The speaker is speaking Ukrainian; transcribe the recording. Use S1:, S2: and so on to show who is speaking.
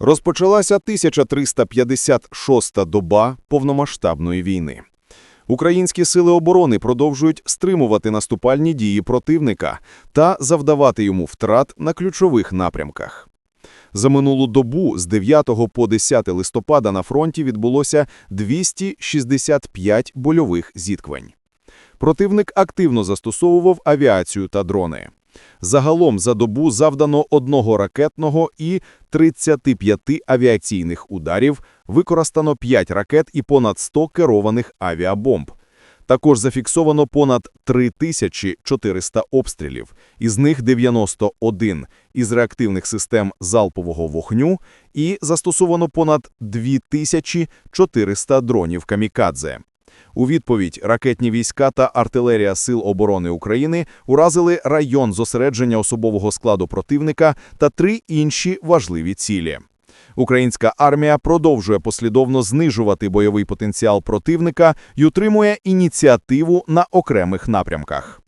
S1: Розпочалася 1356-та доба повномасштабної війни. Українські сили оборони продовжують стримувати наступальні дії противника та завдавати йому втрат на ключових напрямках. За минулу добу з 9 по 10 листопада на фронті відбулося 265 больових зіткнень. Противник активно застосовував авіацію та дрони. Загалом за добу завдано одного ракетного і 35 авіаційних ударів, використано 5 ракет і понад 100 керованих авіабомб. Також зафіксовано понад 3400 обстрілів, із них 91 із реактивних систем залпового вогню і застосовано понад 2400 дронів «Камікадзе». У відповідь ракетні війська та артилерія Сил оборони України уразили район зосередження особового складу противника та три інші важливі цілі. Українська армія продовжує послідовно знижувати бойовий потенціал противника і утримує ініціативу на окремих напрямках.